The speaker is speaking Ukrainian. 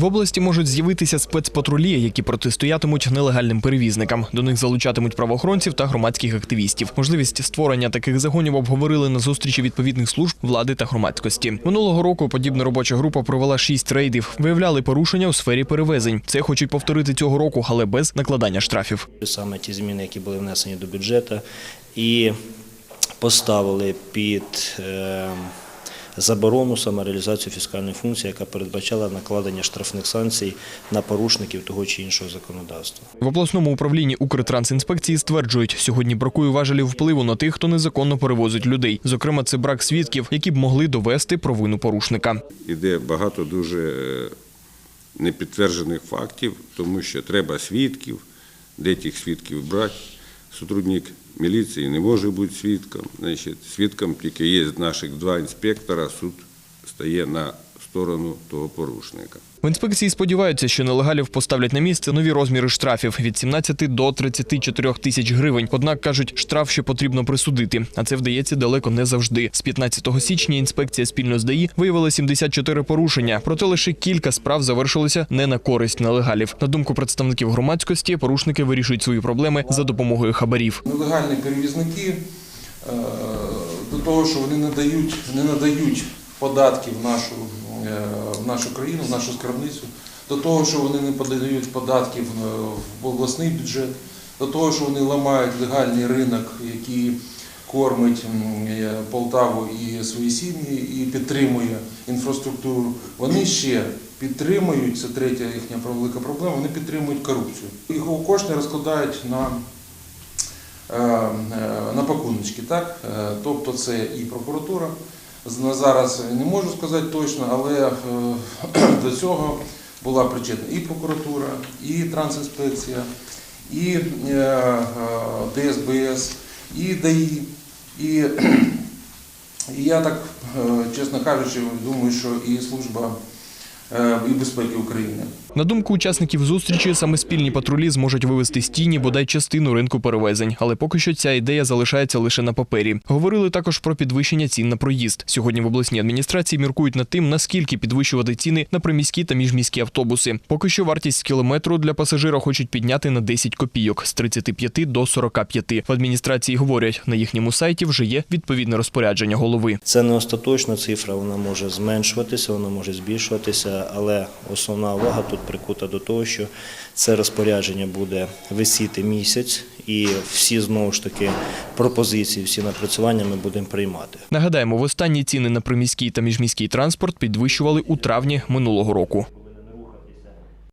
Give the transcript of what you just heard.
В області можуть з'явитися спецпатрулі, які протистоятимуть нелегальним перевізникам. До них залучатимуть правоохоронців та громадських активістів. Можливість створення таких загонів обговорили на зустрічі відповідних служб влади та громадськості. Минулого року подібна робоча група провела шість рейдів. Виявляли порушення у сфері перевезень. Це хочуть повторити цього року, але без накладання штрафів. саме ті зміни, які були внесені до бюджету, і поставили під е, заборону саме реалізацію фіскальної функції, яка передбачала накладення штрафних санкцій на порушників того чи іншого законодавства. В обласному управлінні Укртрансінспекції стверджують, сьогодні бракує важелів впливу на тих, хто незаконно перевозить людей. Зокрема, це брак свідків, які б могли довести провину порушника. Іде багато дуже е, непідтверджених фактів, тому що треба свідків, де тих свідків брати. Сотрудник милиции не может быть свідком. Значит, свідком тільки є наших два інспектора, суд стає на сторону того порушника. В інспекції сподіваються, що нелегалів поставлять на місце нові розміри штрафів від 17 до 34 тисяч гривень. Однак кажуть, штраф ще потрібно присудити, а це вдається далеко не завжди. З 15 січня інспекція спільно з ДАІ виявила 74 порушення, проте лише кілька справ завершилися не на користь нелегалів. На думку представників громадськості, порушники вирішують свої проблеми за допомогою хабарів. Нелегальні перевізники е, до того, що вони не дають, не надають податки в нашу, е, в нашу країну, в нашу скарбницю, до того, що вони не подають податки в, обласний бюджет, до того, що вони ламають легальний ринок, який кормить е, Полтаву і свої сім'ї, і підтримує інфраструктуру. Вони ще підтримують, це третя їхня велика проблема, вони підтримують корупцію. Їх кошти розкладають на е, е, на пакуночки, так? Е, Тобто це і прокуратура. Зараз не можу сказати точно, але е, до цього була причетна і прокуратура, і Трансінспекція, і е, е, ДСБС, і ДАІ. І, я так, чесно кажучи, думаю, що і служба і безпеки України. На думку учасників зустрічі, саме спільні патрулі зможуть вивести з тіні бодай частину ринку перевезень, але поки що ця ідея залишається лише на папері. Говорили також про підвищення цін на проїзд. Сьогодні в обласній адміністрації міркують над тим, наскільки підвищувати ціни на приміські та міжміські автобуси. Поки що вартість кілометру для пасажира хочуть підняти на 10 копійок з 35 до 45. В адміністрації говорять, на їхньому сайті вже є відповідне розпорядження голови. Це не остаточна цифра, вона може зменшуватися, вона може збільшуватися, але основна увага тут прикута до того, що це розпорядження буде висіти місяць, і всі знову ж таки пропозиції, всі напрацювання ми будемо приймати. Нагадаємо, в останні ціни на приміський та міжміський транспорт підвищували у травні минулого року.